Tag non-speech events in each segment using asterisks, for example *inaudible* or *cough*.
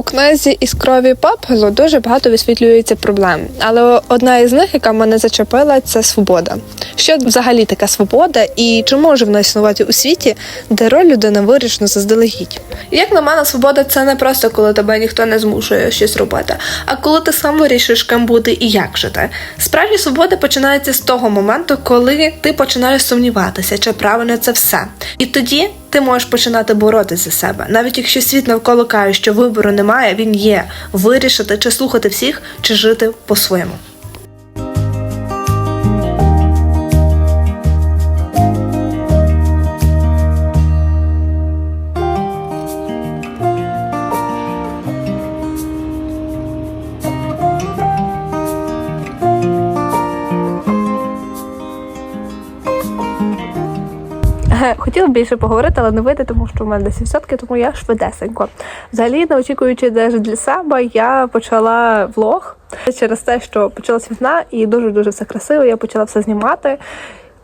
У книзі із крові попелу дуже багато висвітлюється проблем, але одна із них, яка мене зачепила, це свобода. Що взагалі така свобода, і чи може вона існувати у світі, де роль людини вирішена заздалегідь? Як на мене, свобода це не просто коли тебе ніхто не змушує щось робити, а коли ти сам вирішуєш, ким бути і як жити. Справді свобода починається з того моменту, коли ти починаєш сумніватися, чи правильно це все. І тоді ти можеш починати боротися за себе. Навіть якщо світ навколо каже, що вибору немає, він є вирішити, чи слухати всіх, чи жити по-своєму. *laughs* Хотіла більше поговорити, але не вийде, тому що в мене 10%, тому я швидесенько. Взагалі, не очікуючи навіть для себе, я почала влог через те, що почалась війна, і дуже дуже все красиво. Я почала все знімати.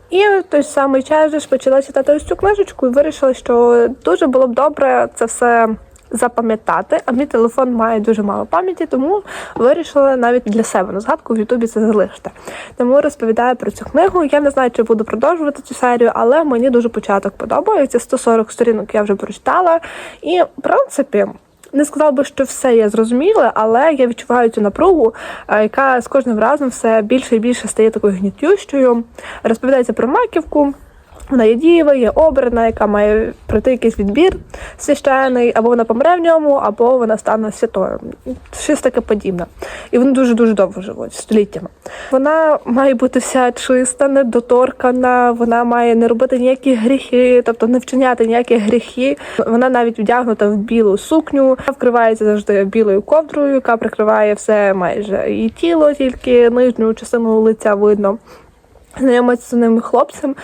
І в той самий час почала читати ось цю книжечку і вирішила, що дуже було б добре це все запам'ятати. А мій телефон має дуже мало пам'яті, тому вирішила навіть для себе на згадку в Ютубі це залишити. Тому розповідаю про цю книгу. Я не знаю, чи буду продовжувати цю серію, але мені дуже початок подобається. 140 сторінок я вже прочитала. І в принципі. Не сказала би, що все я зрозуміла, але я відчуваю цю напругу, е, яка з кожним разом все більше і більше стає такою гнітющою. Розповідається про маківку. Вона є дієва, є обрана, яка має пройти якийсь відбір священний, або вона помре в ньому, або вона стане святою. Щось таке подібне. І вони дуже дуже довго живуть століттями. Вона має бути вся чиста, недоторкана, вона має не робити ніякі гріхи, тобто не вчиняти ніякі гріхи. Вона навіть вдягнута в білу сукню, вкривається завжди білою ковдрою, яка прикриває все майже і тіло, тільки нижню частину лиця видно. Знайомиться з ним хлопцем,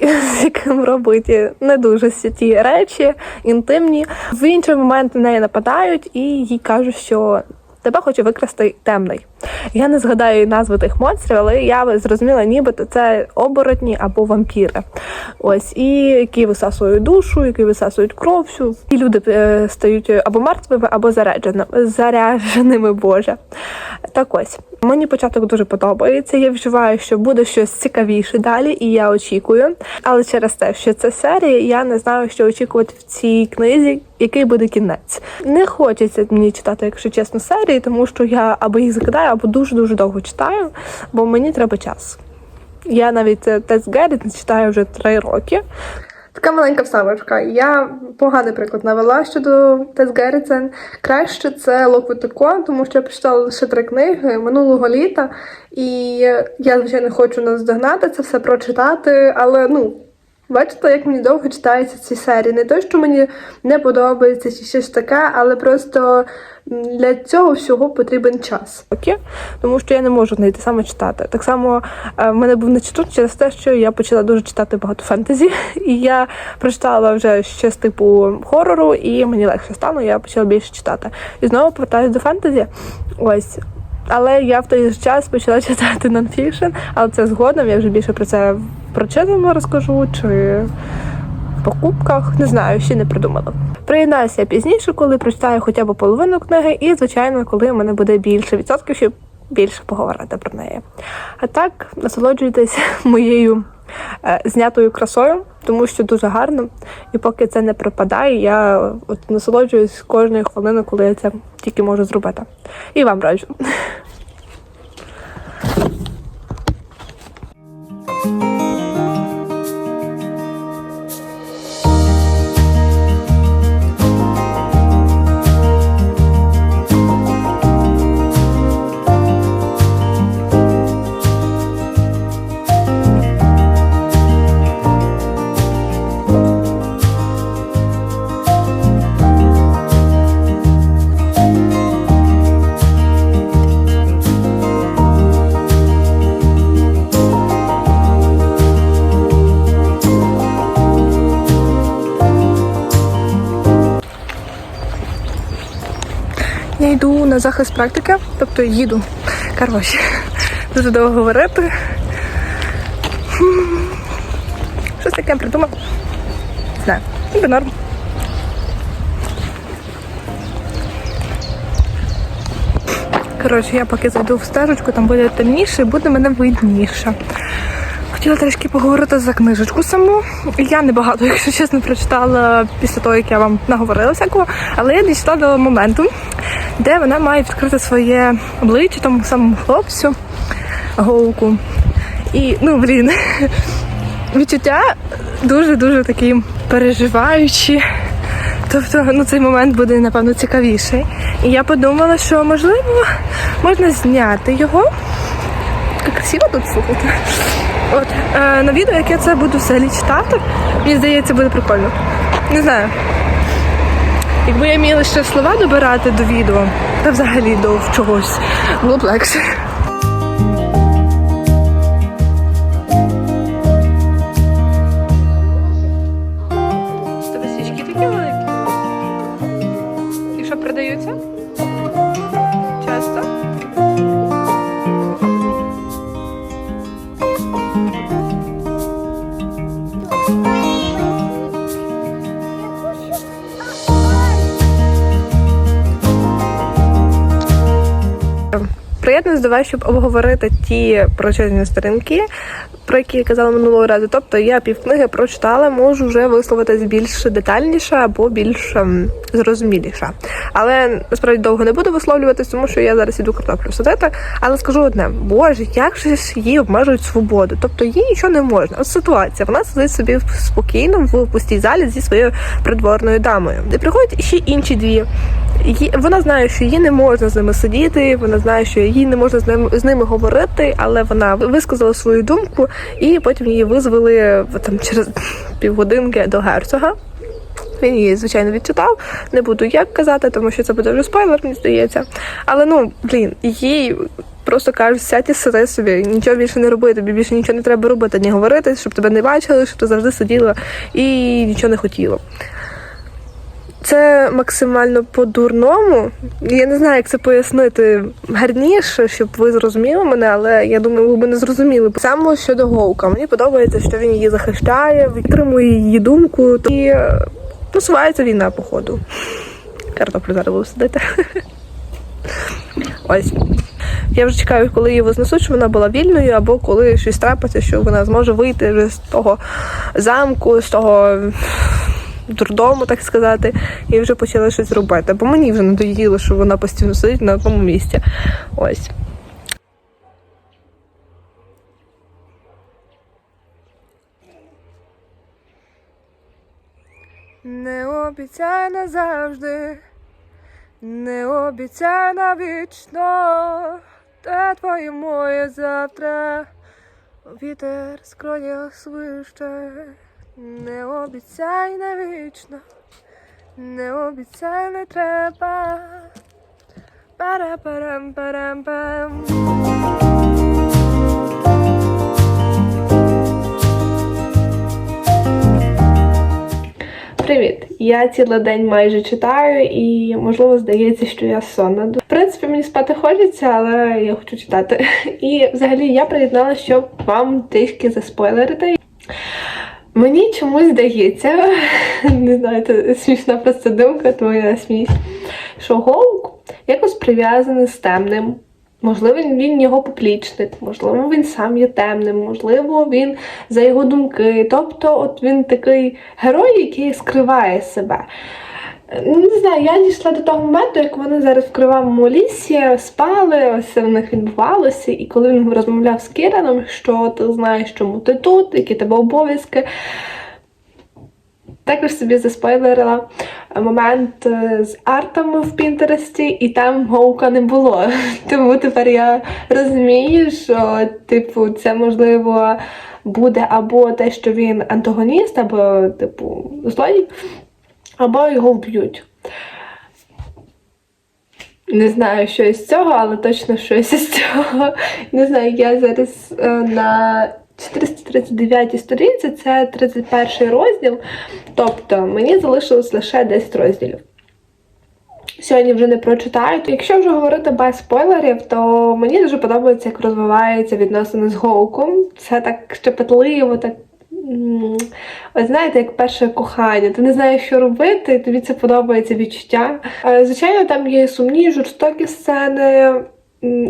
з яким робить не дуже святі речі, інтимні. В інший момент на неї нападають і їй кажуть, що тебе хоче викрасти темний. Я не згадаю назви тих монстрів, але я зрозуміла, нібито це оборотні або вампіри. Ось, і які висасують душу, які висасують кров всю. І люди е, стають або мертвими, або зарядженими, зарядженими, Боже. Так ось. Мені початок дуже подобається. Я відчуваю, що буде щось цікавіше далі, і я очікую. Але через те, що це серія, я не знаю, що очікувати в цій книзі, який буде кінець. Не хочеться мені читати, якщо чесно, серії, тому що я або їх закидаю, або дуже дуже довго читаю, бо мені треба час. Я навіть е, Тес Герріт читаю вже три роки. Така маленька вставочка. Я поганий приклад навела щодо Тес Геррітсен. Краще це Локвітико, тому що я прочитала лише три книги минулого літа, і я, звичайно, хочу наздогнати це все прочитати, але ну. Бачите, як мені довго читаються ці серії. Не те, що мені не подобається чи щось таке, але просто для цього всього потрібен час. Окей? Тому що я не можу знайти саме читати. Так само е, в мене був нечитун через те, що я почала дуже читати багато фентезі, і я прочитала вже щось типу хорору, і мені легше стало, я почала більше читати. І знову повертаюся до фентезі. Ось. Але я в той же час почала *laughs* читати нонфікшн, але це згодом, я вже більше про це в прочитаному розкажу, чи в покупках, не знаю, ще не придумала. Приєднаюся пізніше, коли прочитаю хоча б половину книги, і, звичайно, коли в мене буде більше відсотків, щоб більше поговорити про неї. А так, насолоджуйтесь *laughs* моєю е, знятою красою, тому що дуже гарно. І поки це не пропадає, я от насолоджуюсь кожною хвилиною, коли я це тільки можу зробити. І вам раджу. *laughs* захист практики, тобто їду. Коротше, дуже довго говорити. Щось таке придумав. Не знаю, ніби норм. Коротше, я поки зайду в стежечку, там буде темніше, і буде мене видніше. Хотіла трішки поговорити за книжечку саму. Я небагато, *laughs* якщо чесно, прочитала після того, як я вам наговорила всякого, але я дійшла до моменту, де вона має відкрити своє обличчя тому самому хлопцю, голку. І, ну, блін, *laughs* відчуття дуже-дуже такі переживаючі. Тобто, ну цей момент буде напевно цікавіший. І я подумала, що можливо можна зняти його. Як красиво тут слухати. От е, на відео, як я це буду взагалі читати, мені здається, буде прикольно. Не знаю. Якби я міла ще слова добирати до відео, та взагалі до чогось, було б легше. Приєднуюсь до вас, щоб обговорити ті прочитані сторінки, про які я казала минулого разу. Тобто я півкниги прочитала, можу вже висловитись більш детальніше або більш ем, зрозуміліше. Але насправді довго не буду висловлюватись, тому що я зараз іду картоплю садити. Але скажу одне: боже, як же їй обмежують свободу? Тобто їй нічого не можна. От ситуація, вона сидить собі спокійно в пустій залі зі своєю придворною дамою. Де приходять ще інші дві. Вона знає, що їй не можна з ними сидіти, вона знає, що їй не можна з ними, з ними говорити, але вона висказала свою думку, і потім її визвали там через півгодинки до герцога. Він її, звичайно, відчитав. Не буду як казати, тому що це буде вже спойлер, мені здається. Але ну, блін, їй просто кажуть, сядь і сиди собі, нічого більше не роби, тобі більше нічого не треба робити, ні говорити, щоб тебе не бачили, щоб ти завжди сиділа і нічого не хотіла. Це максимально по-дурному. Я не знаю, як це пояснити гарніше, щоб ви зрозуміли мене, але я думаю, ви б не зрозуміли. Саме щодо Гоука, мені подобається, що він її захищає, підтримує її думку і е, просувається війна, походу. Картоплю зараз буду сидити. *laughs* Ось. Я вже чекаю, коли її вознесуть, щоб вона була вільною, або коли щось трапиться, що вона зможе вийти з того замку, з того дурдому, так сказати, і вже почали щось робити. Бо мені вже надоїло, що вона постійно сидить на одному місці. Ось. Не обіцяй назавжди, не обіцяй навічно, те твоє моє завтра, вітер скроє свище. Не обіцяй навічно, не обіцяй не треба. Пара-парам, парам-пам. Привіт! Я цілий день майже читаю, і можливо здається, що я сонна. В принципі, мені спати хочеться, але я хочу читати. *laughs* І взагалі я приєдналася, щоб вам трішки заспойлерити. Мені чомусь здається, *laughs* не знаю, це смішна просто думка, тому я сміюсь, що Гоук якось прив'язаний з темним. Можливо, він його поплічник, можливо, він сам є темним, можливо, він за його думки. Тобто, от він такий герой, який скриває себе. Не знаю, я дійшла до того моменту, як вони зараз в кривавому лісі спали, це в них відбувалося, і коли він розмовляв з Кіраном, що ти знаєш, чому ти тут, які тебе обов'язки. Також собі заспойлерила момент е, з артами в Пінтересті, і там Гоука не було. *laughs* Тому тепер я розумію, що, типу, це можливо буде або те, що він антагоніст, або, типу, злодій, або його вб'ють. Не знаю, що із цього, але точно щось із цього. Не знаю, я зараз е, на 439 сторінці, це 31 розділ. Тобто мені залишилось лише 10 розділів. Сьогодні вже не прочитаю. Якщо вже говорити без спойлерів, то мені дуже подобається, як розвиваються відносини з Гоуком. Це так щепетливо, так. Ось знаєте, як перше кохання. Ти не знаєш, що робити, тобі це подобається відчуття. Е, Звичайно, там є сумні, жорстокі сцени.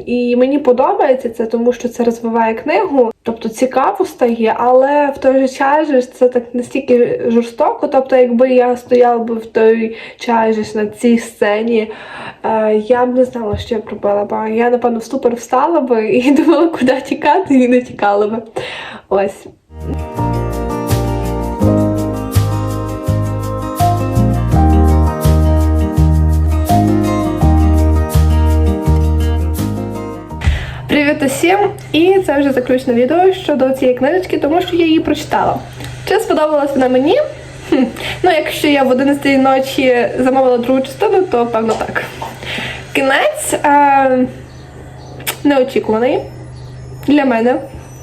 І мені подобається це, тому що це розвиває книгу, тобто цікаво стає, але в той же час це так настільки жорстоко. Тобто, якби я стояла б в той час на цій сцені, е, я б не знала, що я пробила б. Я, напевно, в ступор встала би і *laughs* думала, куди тікати, і не тікала би. Ось. Привіт усім! І це вже заключне відео щодо цієї книжечки, тому що я її прочитала. Чи сподобалась вона мені? Хм. Ну, якщо я в 11 ночі замовила другу частину, то певно так. Кінець е- неочікуваний для мене.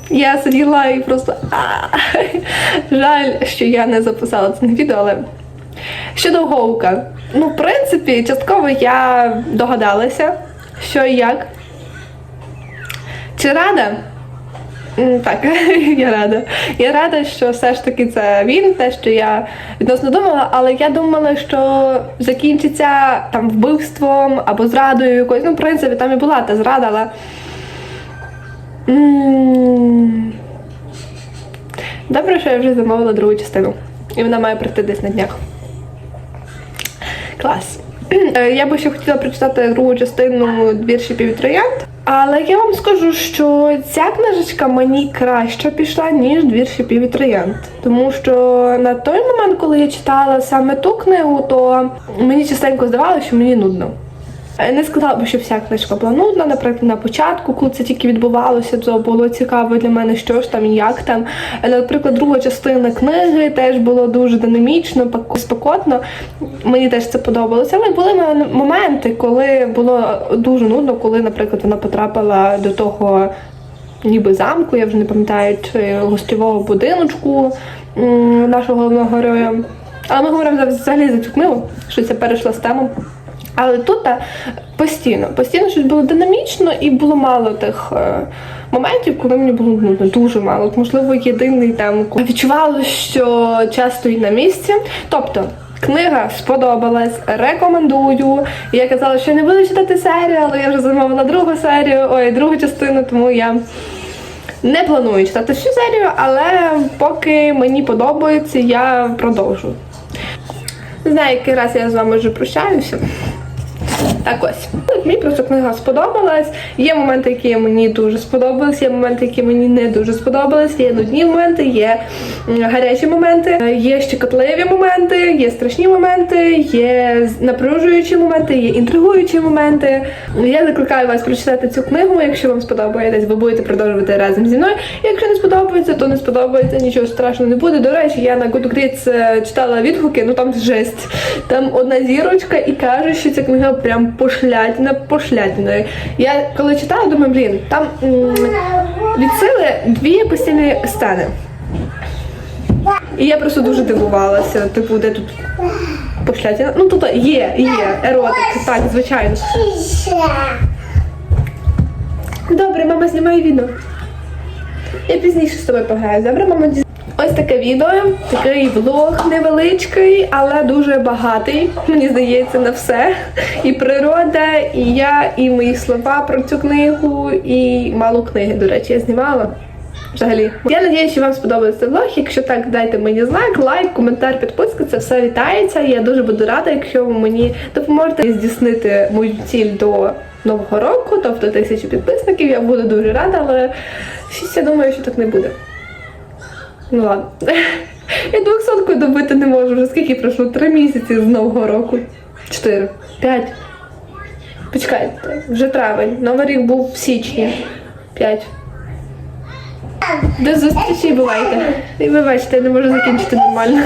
Я сиділа і просто а жаль, що я не записала це на відео, але щодо Гоука. Ну, в принципі, частково я догадалася, що і як. Чи рада? Так, *laughs* я рада. Я рада, що все ж таки це він, те, що я відносно думала, але я думала, що закінчиться там вбивством або зрадою якоюсь. Ну, в принципі, там і була та зрада, але. Добре, що я вже замовила другу частину. І вона має прийти десь на днях. Клас. Е, Я би ще хотіла прочитати другу частину вірші Півтроянд. Але я вам скажу, що ця книжечка мені краще пішла, ніж двірші троянд. Тому що на той момент, коли я читала саме ту книгу, то мені частенько здавалося, що мені нудно. Е, Не сказала би, що вся книжка була нудна. Наприклад, на початку, коли це тільки відбувалося, то було цікаво для мене, що ж там і як там. Е, Наприклад, друга частина книги теж було дуже динамічно, спекотно. Мені теж це подобалося. Але були моменти, коли було дуже нудно, коли, наприклад, вона потрапила до того. Ніби замку, я вже не пам'ятаю, чи гостьового будиночку нашого головного героя. Але ми говоримо взагалі за цю книгу, що це перейшла з тему. Але тут е, постійно, постійно щось було динамічно і було мало тих е, моментів, коли мені було нудно, дуже мало. Можливо, єдиний там коли відчувала, що час стоїть на місці. Тобто. Книга сподобалась, рекомендую. Я казала, що не буду читати серію, але я вже замовила другу серію, ой, другу частину, тому я не планую читати всю серію, але поки мені подобається, я продовжу. Не знаю, який раз я з вами вже прощаюся. Так ось. Мені просто книга сподобалась. Є моменти, які мені дуже сподобались, є моменти, які мені не дуже сподобались, є нудні моменти, є гарячі моменти, е, є щекотливі моменти, є страшні моменти, є напружуючі моменти, є інтригуючі моменти. Я закликаю вас прочитати цю книгу, якщо вам сподобається, ви будете продовжувати разом зі мною. Якщо не сподобається, то не сподобається, нічого страшного не буде. До речі, я на Goodreads е, читала відгуки, ну там жесть. Там одна зірочка і каже, що ця книга прям пошлятина пошлятиною. Я коли читала, думаю, блін, там м, від сили дві постійні сцени. І я просто дуже дивувалася, типу, де тут пошлятина. Ну тут є, є, еротика, так, звичайно. Добре, мама знімає відео. Я пізніше з тобою пограю. Добре, мама Ось таке відео, такий влог невеличкий, але дуже багатий. Мені здається, на все. І природа, і я, і мої слова про цю книгу, і мало книги, до речі, я знімала. Взагалі, я надіюся, що вам сподобався цей влог. Якщо так, дайте мені знак, лайк, коментар, підписка. Це все вітається. Я дуже буду рада, якщо ви мені допоможете здійснити мою ціль до нового року, тобто тисячу підписників. Я буду дуже рада, але я думаю, що так не буде. Ну ладно. Я двохсотку добити не можу. Вже скільки пройшло? Три місяці з нового року. Чотири. П'ять. Почекайте, вже травень. Новий рік був в січні. П'ять. До зустрічі, бувайте. І ви бачите, я не можу закінчити нормально.